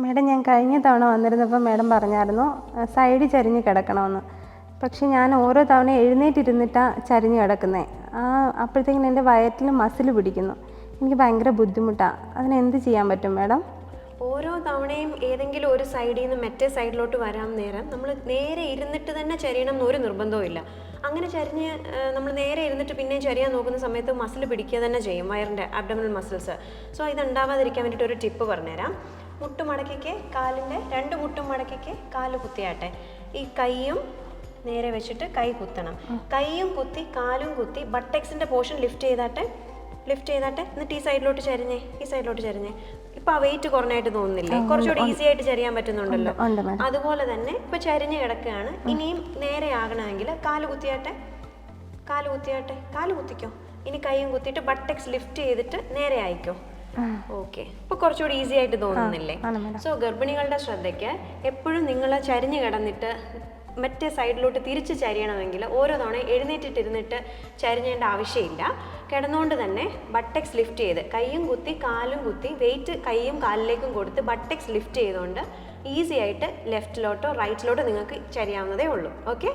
Madam ഞാൻ കഴിഞ്ഞ തവണ വന്നിരുന്നപ്പോൾ മേഡം പറഞ്ഞായിരുന്നു സൈഡ് ചരിഞ്ഞ് കിടക്കണമെന്ന്. പക്ഷേ ഞാൻ ഓരോ തവണ എഴുന്നേറ്റിരുന്നിട്ടാണ് ചരിഞ്ഞ് കിടക്കുന്നത് ആ അപ്പോഴത്തേക്കിനും എന്റെ വയറ്റിൽ മസിൽ പിടിക്കുന്നു. എനിക്ക് ഭയങ്കര ബുദ്ധിമുട്ടാണ് അതിന് എന്ത് ചെയ്യാൻ പറ്റും മേഡം? ഓരോ തവണയും ഏതെങ്കിലും ഒരു സൈഡിൽ നിന്ന് മറ്റേ സൈഡിലോട്ട് വരാൻ നേരം നമ്മൾ നേരെ ഇരുന്നിട്ട് തന്നെ ചരിയണം എന്നൊരു നിർബന്ധവും ഇല്ല. അങ്ങനെ ചരിഞ്ഞ് നമ്മൾ നേരെ ഇരുന്നിട്ട് പിന്നെയും ചരിയാൻ നോക്കുന്ന സമയത്ത് മസിൽ പിടിക്കുക തന്നെ ചെയ്യും വയറിന്റെ അബ്ഡമിനൽ മസിൽസ് സോ ഇത് ഉണ്ടാവാതിരിക്കാൻ വേണ്ടിയിട്ട് ഒരു ടിപ്പ് പറഞ്ഞുതരാം. മുട്ട് മടക്കിക്ക് കാലിന്റെ രണ്ട് മുട്ടും മടക്കിക്ക് കാൽ കുത്തിയാട്ടെ. ഈ കൈയും നേരെ വെച്ചിട്ട് കൈ കുത്തണം. കൈയും കുത്തി കാലും കുത്തി ബട്ടക്സിന്റെ പോർഷൻ ലിഫ്റ്റ് ചെയ്താട്ടെ. ലിഫ്റ്റ് ചെയ്താട്ടെ. എന്നിട്ട് ഈ സൈഡിലോട്ട് ചരിഞ്ഞേ ഈ സൈഡിലോട്ട് ചരിഞ്ഞേ. ഇപ്പൊ ആ വെയിറ്റ് കുറഞ്ഞായിട്ട് തോന്നുന്നില്ലേ? കുറച്ചുകൂടി ഈസി ആയിട്ട് ചരിയാൻ പറ്റുന്നുണ്ടല്ലോ. അതുപോലെ തന്നെ ഇപ്പൊ ചരിഞ്ഞ് കിടക്കുകയാണ്. ഇനിയും നേരെ ആകണമെങ്കിൽ കാൽ കുത്തിയാട്ടെ. കാൽ കുത്തിയാട്ടെ. കാൽ കുത്തിക്കോ. ഇനി കൈയും കുത്തിയിട്ട് ബട്ടക്സ് ലിഫ്റ്റ് ചെയ്തിട്ട് നേരെ ആയിക്കോ ഓക്കെ ഇപ്പൊ കുറച്ചുകൂടി ഈസി ആയിട്ട് തോന്നുന്നില്ലേ? സോ ഗർഭിണികളുടെ ശ്രദ്ധയ്ക്ക് എപ്പോഴും നിങ്ങൾ ചരിഞ്ഞു കിടന്നിട്ട് മറ്റേ സൈഡിലോട്ട് തിരിച്ച് ചരിയണമെങ്കിൽ ഓരോ തവണ എഴുന്നേറ്റിട്ടിരുന്നിട്ട് ചരിഞ്ഞേണ്ട ആവശ്യമില്ല. കിടന്നുകൊണ്ട് തന്നെ ബട്ടക്സ് ലിഫ്റ്റ് ചെയ്ത് കൈയും കുത്തി കാലും കുത്തി വെയിറ്റ് കൈയും കാലിലേക്കും കൊടുത്ത് ബട്ടക്സ് ലിഫ്റ്റ് ചെയ്തുകൊണ്ട് ഈസി ആയിട്ട് ലെഫ്റ്റിലോട്ടോ റൈറ്റിലോട്ടോ നിങ്ങൾക്ക് ചരിയാവുന്നതേ ഉള്ളൂ. ഓക്കെ